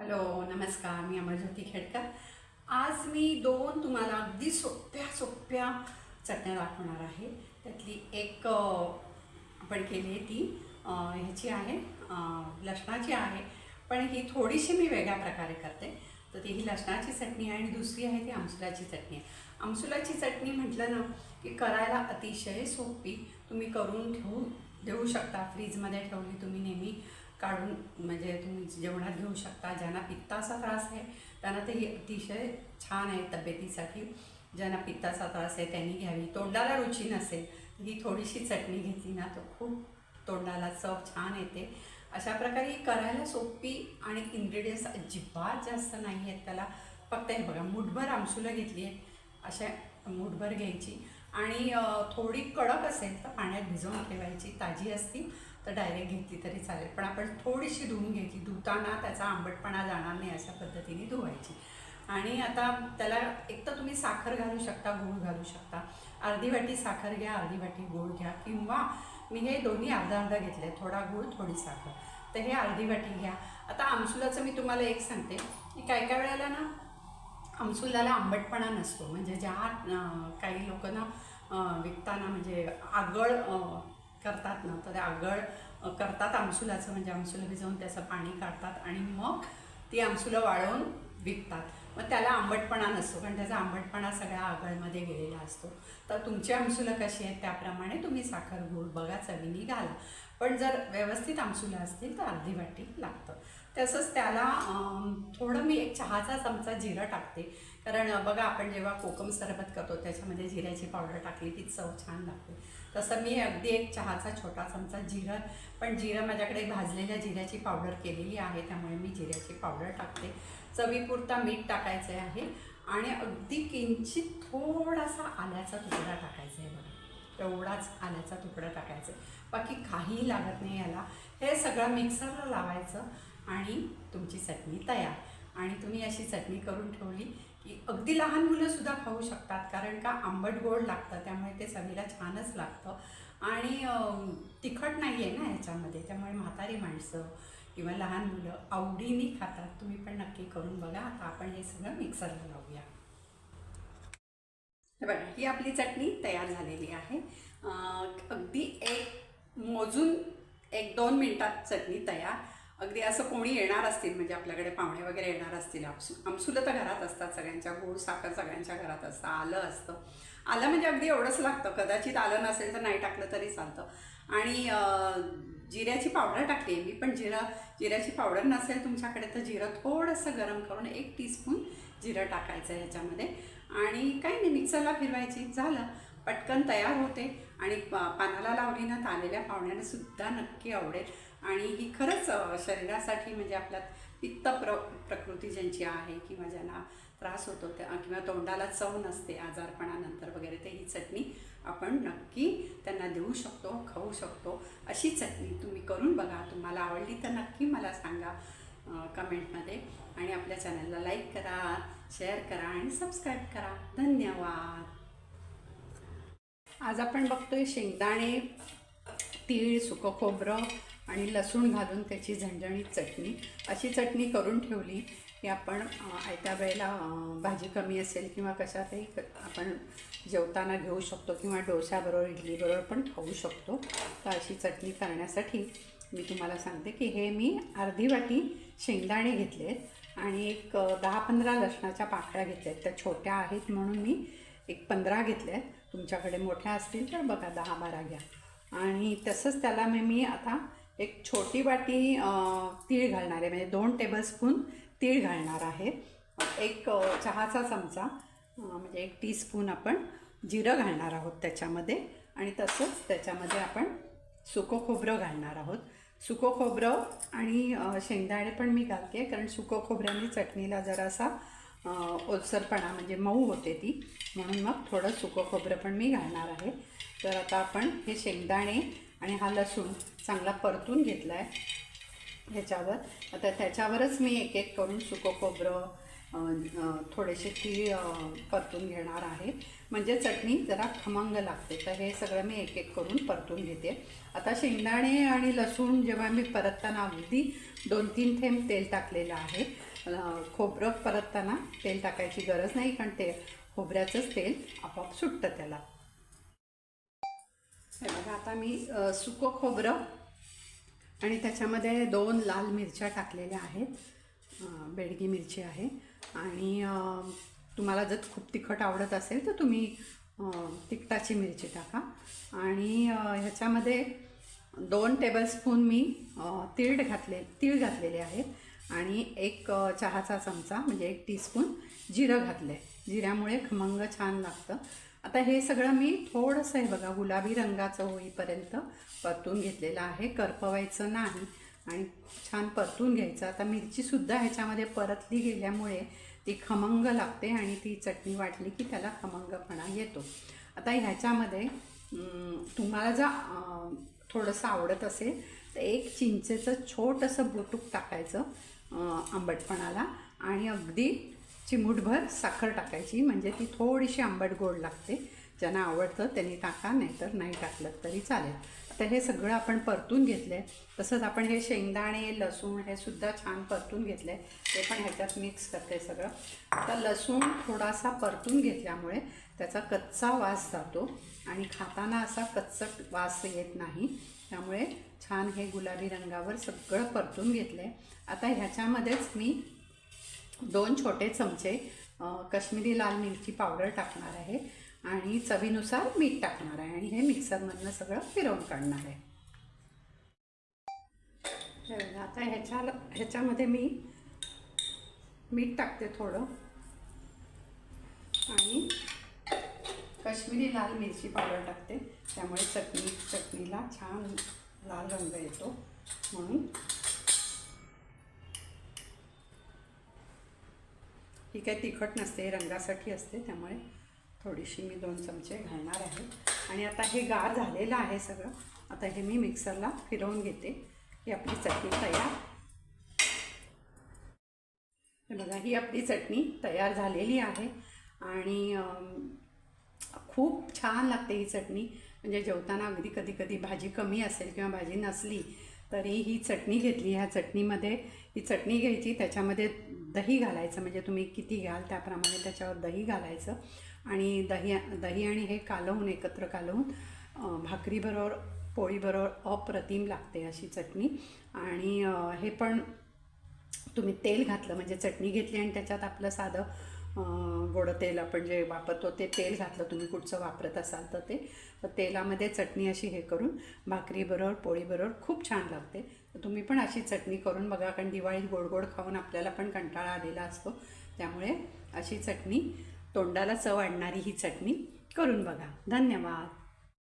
Hello नमस्कार मी अमरज्योती खेडकर. आज मी दोन तुम्हाला अगदी सोप्या सोप्या चटण्या दाखवणार आहे. त्यातली एक आपण केली आहे ती. ह्याची आहे लसणाची आहे. पण ही थोडीशी मी वेगळ्या प्रकारे करते. तर ती ही लसणाची चटणी आहे आणि दुसरी आहे ती आमसुलाची चटणी आहे. आमसुलाची चटणी म्हटलं ना की करायला अतिशय सोपी. तुम्ही करून ठेवू देऊ शकता. फ्रीजमध्ये ठेवली तुम्ही नेहमी. काढून म्हणजे तुम्ही जेवणात घेऊ शकता ज्यांना पित्ताचा त्रास आहे त्यांना ते ही अतिशय छान आहे तब्येतीसाठी. ज्यांना पित्ताचा त्रास आहे त्यांनी घ्यावी. तोंडाला रुची नसेल ही थोडीशी चटणी घेतली ना तर खूप तोंडाला चव छान येते. अशा प्रकारे ही करायला सोपी आणि इन्ग्रेडियंट्स अजिबात जास्त नाही आहेत त्याला. फक्त हे बघा मुठभर आमसुलं घेतली आहे अशा मुठभर घ्यायची. आणि थोडी कडक असेल तर पाण्यात भिजवून ठेवायची ताजी असती. तर डायरेक्ट घेतली तरी चालेल. पण आपण थोडीशी धुवून घ्यायची. धुताना त्याचा आंबटपणा जाणार नाही अशा पद्धतीने धुवायची. आणि आता त्याला एक तर तुम्ही साखर घालू शकता गूळ घालू शकता. अर्धी वाटी साखर घ्या अर्धी वाटी गूळ घ्या. किंवा मी हे दोन्ही अर्धा अर्धा घेतले थोडा गूळ थोडी साखर. तर हे अर्धी वाटी घ्या. आता आमसुलाचं मी तुम्हाला एक सांगते. की काय काय वेळेला ना आमसुलाला आंबटपणा नसतो. म्हणजे ज्या काही लोक ना विकताना म्हणजे आगळ करतात ना तर ते आगळ करतात आमसुलाचं म्हणजे आमसुलं भिजवून त्याचं पाणी काढतात आणि मग ती आमसुलं वाळवून विकतात. मग त्याला आंबटपणा नसतो कारण त्याचा आंबटपणा सगळ्या आगळमध्ये गेलेला असतो. तर तुमची आमसुलं कशी आहेत त्याप्रमाणे तुम्ही साखर गूळ बघा चवीनी घाला. पण जर व्यवस्थित आमसुलं असतील तर अर्धी वाटी लागतं. तसंच त्याला थोडं मी एक चहाचा चमचा जिरं टाकते. कारण बघा आपण जेव्हा कोकम सरबत करतो त्याच्यामध्ये जिऱ्याची पावडर टाकली ती चव छान लागते. तसं मी अगदी एक चहाचा छोटा चमचा जिरं पण जिरं माझ्याकडे भाजलेल्या जिऱ्याची पावडर केलेली आहे त्यामुळे मी जिऱ्याची पावडर टाकते. चवीपुरता मीठ टाकायचं आहे आणि अगदी किंचित थोडासा आल्याचा तुकडा टाकायचा आहे बघा. एवढाच आल्याचा तुकडा टाकायचा आहे बाकी काहीही लागत नाही याला. हे सगळं मिक्सरला लावायचं. आणि तुमची चटणी तयार. आणि तुम्ही अशी चटणी करून ठेवली की अगदी लहान मुलंसुद्धा खाऊ शकतात कारण का आंबट गोड लागतं त्यामुळे ते चवीला छानच लागतं. आणि तिखट नाही आहे ना ह्याच्यामध्ये त्यामुळे म्हातारी माणसं किंवा लहान मुलं आवडीने खातात. तुम्ही पण नक्की करून बघा. आता आपण हे सगळं मिक्सरला लावूया. बरं बघा ही आपली चटणी तयार झालेली आहे. अगदी एक मोजून एक दोन मिनटात चटणी तयार. अगदी असं कोणी येणार असतील म्हणजे आपल्याकडे पाहुणे वगैरे येणार असतील आमसु आमसुलं तर घरात असतात सगळ्यांच्या गोड साखर सगळ्यांच्या घरात असतं आलं असतं. आलं म्हणजे अगदी एवढंच लागतं कदाचित आलं नसेल तर नाही टाकलं तरी चालतं. आणि जिऱ्याची पावडर टाकली आहे मी पण जिरं जिऱ्याची पावडर नसेल तुमच्याकडे तर जिरं थोडंसं गरम करून एक टीस्पून जिरं टाकायचं आहे ह्याच्यामध्ये. आणि काही नाही मिक्सरला फिरवायची झालं. पटकन तयार होते. आणि पा पानाला लावली ना तर आलेल्या पाहुण्यांना सुद्धा नक्की आवडेल. आणि ही खरंच शरीरासाठी म्हणजे आपल्यात पित्त प्र प्रकृती ज्यांची आहे किंवा ज्यांना त्रास होतो त्या किंवा तोंडाला चव नसते आजारपणानंतर वगैरे तर ही चटणी आपण नक्की त्यांना देऊ शकतो खाऊ शकतो. अशी चटणी तुम्ही करून बघा. तुम्हाला आवडली तर नक्की मला सांगा कमेंटमध्ये. आणि आपल्या चॅनलला लाईक करा शेअर करा आणि सबस्क्राईब करा. धन्यवाद. आज आपण बघतोय शेंगदाणे तीळ सुकं खोबरं आणि लसूण घालून त्याची झणझणीत चटणी. अशी चटणी करून ठेवली की आपण आयत्या वेळेला भाजी कमी असेल किंवा कशातही क- आपण जेवताना घेऊ शकतो किंवा डोश्याबरोबर इडलीबरोबर पण खाऊ शकतो. तर अशी चटणी करण्यासाठी मी तुम्हाला सांगते की हे मी अर्धी वाटी शेंगदाणे घेतले आहेत आणि एक दहा पंधरा लसणाच्या पाकळ्या घेतल्या आहेत त्या छोट्या आहेत म्हणून मी एक पंधरा घेतल्या आहेत तुमच्याकडे मोठ्या असतील तर बघा दहा बारा घ्या. आणि तसंच त्याला मी मी आता एक छोटी वाटी तीळ घालणार आहे. म्हणजे दोन टेबलस्पून तीळ घालणार आहे. एक चहाचा चमचा म्हणजे एक टीस्पून आपण जिरं घालणार आहोत त्याच्यामध्ये. आणि तसंच त्याच्यामध्ये आपण सुकं खोबरं घालणार आहोत. सुकं खोबरं आणि शेंगदाणे पण मी घालते कारण सुकं खोबऱ्याने चटणीला जरासा ओलसरपणा म्हणजे मऊ होते ती. म्हणून मग थोडं सुकं खोबरं पण मी घालणार आहे. तर आता आपण हे शेंगदाणे आणि हा लसूण चांगला परतून घेतला आहे ह्याच्यावर. आता त्याच्यावरच मी एक एक करून सुकं खोबरं थोडेसे ती परतून घेणार आहे. म्हणजे चटणी जरा खमंग लागते. तर हे सगळं मी एक एक करून परतून घेते. आता शेंगदाणे आणि लसूण जेव्हा मी परतताना अगदी दोन तीन थेंब तेल टाकलेलं आहे खोबरं परतताना तेल टाकायची गरज नाही कारण ते खोबऱ्याचंच तेल आपोआप सुटतं त्याला. हे बघा आता मी सुको सुकं खोबरं आणि त्याच्यामध्ये दोन लाल मिरच्या टाकलेल्या आहेत. बेडगी मिरची आहे. आणि तुम्हाला जर खूप तिखट आवडत असेल तर तुम्ही तिखटाची मिरची टाका. आणि ह्याच्यामध्ये दोन टेबलस्पून मी तीळ घातले तीळ घातलेले आहेत. आणि एक चहाचा चमचा म्हणजे एक टीस्पून जिरं घातलं आहे जिऱ्यामुळे खमंग छान लागतं. आता हे सगळं मी थोडंसं हे बघा गुलाबी रंगाचं होईपर्यंत परतून घेतलेलं आहे. करपवायचं नाही आणि छान परतून घ्यायचं. आता मिरचीसुद्धा ह्याच्यामध्ये परतली गेल्यामुळे ती खमंग लागते आणि ती चटणी वाटली की त्याला खमंगपणा येतो. आता ह्याच्यामध्ये तुम्हाला जर थोडंसं आवडत असेल तर एक चिंचेचं छोटंसं बुटूक टाकायचं. आंबटपणाला आणि अगदी चिमूटभर साखर टाकायची म्हणजे ती थोडीशी आंबट गोड लागते. ज्यांना आवडतं त्यांनी टाका नाहीतर नाही टाकलं तरी चालेल. तर हे सगळं आपण परतून घेतलं आहे तसंच आपण हे शेंगदाणे लसूण हे सुद्धा छान परतून घेतलं आहे ते पण ह्याच्यात मिक्स करते सगळं. आता लसूण थोडासा परतून घेतल्यामुळे त्याचा कच्चा वास जातो आणि खाताना असा कच्चट वास येत नाही. त्यामुळे छान हे गुलाबी रंगावर सगळं परतून घेतलं आहे आता ह्याच्यामध्येच मी दोन छोटे चमचे कश्मीरी लाल मिरची पावडर टाकणार आहे आणि चवीनुसार मीठ टाकणार आहे आणि हे मिक्सरमधनं सगळं फिरवून काढणार आहे. आता ह्याच्या ह्याच्यामध्ये मी मीठ टाकते थोडं. आणि कश्मीरी लाल मिरची पावडर टाकते. त्यामुळे चटणी चटणीला छान लाल रंग येतो. म्हणून ही काही तिखट नसते रंगासाठी असते. त्यामुळे थोडीशी मी दोन चमचे घालणार आहे. आणि आता हे गार झालेलं आहे सगळं. आता हे मी मिक्सरला फिरवून घेते. ही आपली चटणी तयार. हे बघा ही आपली चटणी तयार झालेली आहे. आणि खूप छान लागते ही चटणी. म्हणजे जेवताना अगदी कधी कधी भाजी कमी असेल किंवा भाजी नसली तरी ही चटणी घेतली. ह्या चटणीमध्ये ही चटणी घ्यायची त्याच्यामध्ये दही घालायचं. म्हणजे तुम्ही किती घ्याल त्याप्रमाणे त्याच्यावर दही घालायचं. आणि दही दही आणि हे कालवून एकत्र कालवून भाकरीबरोबर पोळीबरोबर अप्रतिम लागते अशी चटणी. आणि हे पण तुम्ही तेल घातलं म्हणजे चटणी घेतली आणि त्याच्यात आपलं साधं गोडं तेल आपण जे वापरतो ते तेल घातलं तुम्ही कुठचं वापरत असाल तर ते. तर तेलामध्ये चटणी अशी हे करून भाकरीबरोबर पोळीबरोबर खूप छान लागते. तर तुम्ही पण अशी चटणी करून बघा कारण दिवाळीत गोड गोड खाऊन आपल्याला पण कंटाळा आलेला असतो. त्यामुळे अशी चटणी तोंडाला चव आणणारी ही चटणी करून बघा. धन्यवाद.